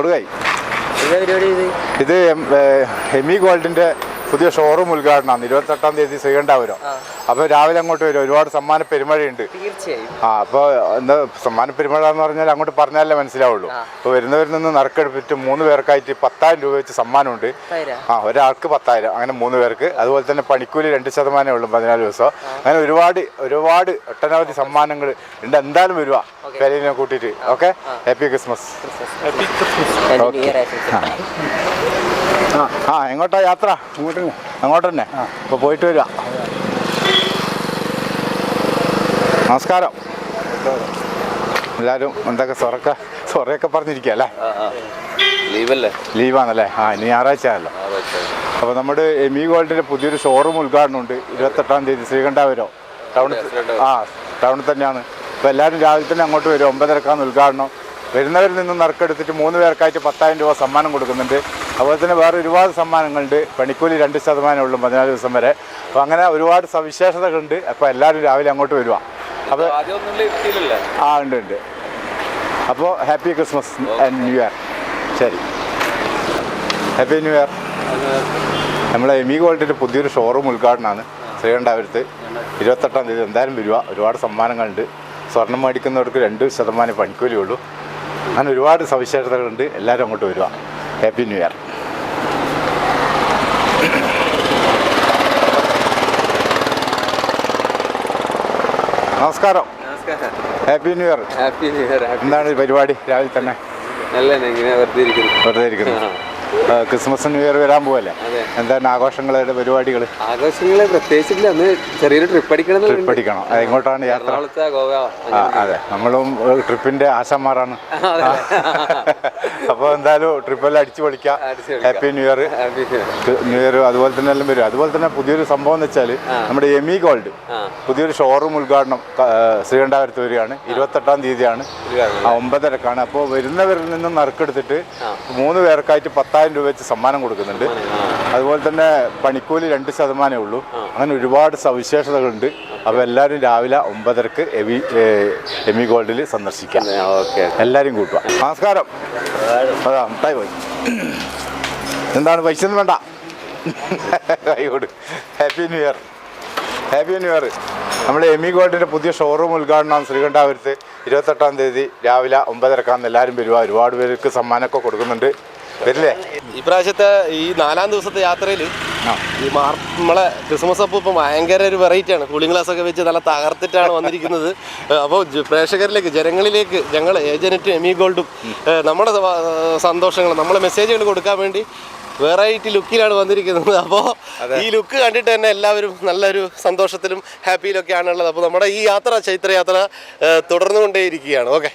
കൊടുക്കായി. ഇത് എം- ഏ, ഹെമി ഗോൾഡിന്റെ പുതിയ ഷോറൂം ഉദ്ഘാടനമാണ് ഇരുപത്തെട്ടാം തീയതി ശ്രീകണ്ഠാപുരം. അപ്പോൾ രാവിലെ അങ്ങോട്ട് വരും. ഒരുപാട് സമ്മാന പെരുമഴയുണ്ട്. തീർച്ചയായും. ആ അപ്പോൾ എന്താ സമ്മാന പെരുമഴ എന്ന് പറഞ്ഞാൽ അങ്ങോട്ട് പറഞ്ഞാലേ മനസ്സിലാവുള്ളൂ. അപ്പോൾ വരുന്നവരിൽ നിന്ന് നറുക്കെടുപ്പിച്ച് മൂന്ന് പേർക്കായിട്ട് പത്തായിരം രൂപ വെച്ച് സമ്മാനമുണ്ട്. ആ ഒരാൾക്ക് പത്തായിരം അങ്ങനെ മൂന്ന് പേർക്ക്. അതുപോലെ തന്നെ പണിക്കൂലി രണ്ട് ശതമാനമേ ഉള്ളൂ പതിനാല് ദിവസം. അങ്ങനെ ഒരുപാട് ഒരുപാട് ഒട്ടനവധി സമ്മാനങ്ങൾ ഉണ്ട്. എന്തായാലും വരുക. പേരിനെ കൂട്ടിയിട്ട്. Okay? Happy Christmas happy Christmas ആ ആ എങ്ങോട്ടാ യാത്ര? അങ്ങോട്ട് തന്നെ അപ്പോൾ പോയിട്ട് വരിക നമസ്കാരം. എല്ലാരും എന്തൊക്കെ സൊറക്ക സൊറയൊക്കെ പറഞ്ഞിരിക്കുക അല്ലേ? ലീവല്ലേ? ലീവാണല്ലേ? ആ ഇനി ഞായറാഴ്ച ആണല്ലോ അപ്പോൾ നമ്മുടെ എമി ഗോൾഡിന്റെ പുതിയൊരു ഷോറൂം ഉദ്ഘാടനം ഉണ്ട്. ഇരുപത്തെട്ടാം തീയതി ശ്രീകണ്ഠാപുരം. ടൗണിൽ ആ ടൗണിൽ തന്നെയാണ്. അപ്പോൾ എല്ലാവരും രാവിലെ തന്നെ അങ്ങോട്ട് വരും. ഒമ്പതരക്കാണ് ഉദ്ഘാടനം. വരുന്നവരിൽ നിന്നും നറുക്കെടുത്തിട്ട് മൂന്ന് പേർക്കായിട്ട് പത്തായിരം രൂപ സമ്മാനം കൊടുക്കുന്നുണ്ട്. അതുപോലെ തന്നെ വേറെ ഒരുപാട് സമ്മാനങ്ങളുണ്ട്. പണിക്കൂലി രണ്ട് ശതമാനമേ ഉള്ളൂ പതിനാല് ദിവസം വരെ. അപ്പോൾ അങ്ങനെ ഒരുപാട് സവിശേഷതകളുണ്ട്. അപ്പോൾ എല്ലാവരും രാവിലെ അങ്ങോട്ട് വരിക അപ്പോൾ ആ ഉണ്ട് ഉണ്ട്. അപ്പോൾ happy Christmas and new year. ശരി. Happy new year. നമ്മളെ എമി ഗോൾഡിന്റെ പുതിയൊരു ഷോറൂം ഉദ്ഘാടനമാണ് ശ്രീകണ്ഠാപുരത്ത്. ഇരുപത്തെട്ടാം തീയതി എന്തായാലും വരിക ഒരുപാട് സമ്മാനങ്ങളുണ്ട്. സ്വർണം മേടിക്കുന്നവർക്ക് രണ്ട് ശതമാനം പണിക്കൂലിയുള്ളൂ അങ്ങനെ ഒരുപാട് സവിശേഷതകളുണ്ട്. എല്ലാവരും അങ്ങോട്ട് വരിക ഹാപ്പി ന്യൂ ഇയർ നമസ്കാരം. Happy new year happy new year എന്താണ് പരിപാടി? രാവിലെ തന്നെ. നല്ല വെറുതെ ഇരിക്കുന്നു. വെറുതെ ഇരിക്കുന്നു. ക്രിസ്മസ് ന്യൂ ഇയർ വരാൻ പോവല്ലേ. എന്താണ് ആഘോഷങ്ങളുടെ പരിപാടികൾ ആഘോഷങ്ങൾ പ്രത്യേകിച്ചില്ല. അന്ന് ചെറിയൊരു ട്രിപ്പ് അടിക്കണം ട്രിപ്പ് അടിക്കണം. എങ്ങോട്ടാണ് യാത്ര? അതെ. നമ്മളും ട്രിപ്പിന്റെ ആശാന്മാരാണ്. അപ്പോൾ എന്തായാലും ട്രിപ്പെല്ലാം അടിച്ചു പൊളിക്കാം. Happy new year new year അതുപോലെ തന്നെ എല്ലാം വരും. അതുപോലെ തന്നെ പുതിയൊരു സംഭവം എന്ന് വെച്ചാൽ നമ്മുടെ എമി ഗോൾഡ്. പുതിയൊരു ഷോറൂം ഉദ്ഘാടനം ശ്രീകണ്ഠാപുരത്ത് വരികയാണ്. ഇരുപത്തെട്ടാം തീയതിയാണ്. ഒമ്പതരക്കാണ്. അപ്പോൾ വരുന്നവരിൽ നിന്നും നറുക്കെടുത്തിട്ട് മൂന്ന് പേർക്കായിട്ട് പത്തായിരം രൂപ വെച്ച് സമ്മാനം കൊടുക്കുന്നുണ്ട്. അതുപോലെ തന്നെ പണിക്കൂലി രണ്ട് ശതമാനമേ ഉള്ളൂ. അങ്ങനെ ഒരുപാട് സവിശേഷതകളുണ്ട്. അപ്പോൾ എല്ലാവരും രാവിലെ ഒമ്പതരക്ക് എവി എമി ഗോൾഡിൽ സന്ദർശിക്കാം. ഓക്കെ. എല്ലാവരും കൂട്ടുക. നമസ്കാരം. അതാ മുട്ടായി പോയി. എന്താണ് പൈസ ഒന്നും വേണ്ട. കൈകോട് happy new year happy new year നമ്മുടെ എമി ഗോൾഡിന്റെ പുതിയ ഷോറൂം ഉദ്ഘാടനം ശ്രീകണ്ഠാപുരത്ത്. ഇരുപത്തെട്ടാം തീയതി രാവിലെ ഒമ്പതരക്കാന്ന് എല്ലാവരും വരുക ഒരുപാട് പേർക്ക് സമ്മാനമൊക്കെ കൊടുക്കുന്നുണ്ട്. വരില്ലേ? ഇപ്രാവശ്യത്തെ ഈ നാലാം ദിവസത്തെ യാത്രയിൽ ഈ മാർ നമ്മളെ ക്രിസ്മസ് അപ്പം ഇപ്പം ഭയങ്കര ഒരു വെറൈറ്റി ആണ്. കൂളിംഗ് ഗ്ലാസ് ഒക്കെ വെച്ച് നല്ല തകർത്തിട്ടാണ് വന്നിരിക്കുന്നത്. അപ്പോൾ പ്രേക്ഷകരിലേക്ക് ജനങ്ങളിലേക്ക് ഞങ്ങൾ ഏജനറ്റും എമി ഗോൾഡും നമ്മുടെ സന്തോഷങ്ങൾ നമ്മളെ മെസ്സേജുകൾ കൊടുക്കാൻ വേണ്ടി വെറൈറ്റി ലുക്കിലാണ് വന്നിരിക്കുന്നത്. അപ്പോൾ ഈ ലുക്ക് കണ്ടിട്ട് തന്നെ എല്ലാവരും നല്ലൊരു സന്തോഷത്തിലും ഹാപ്പിയിലൊക്കെയാണുള്ളത് അപ്പോൾ നമ്മുടെ ഈ യാത്ര ചൈത്രയാത്ര തുടർന്നുകൊണ്ടേയിരിക്കുകയാണ്. ഓക്കെ.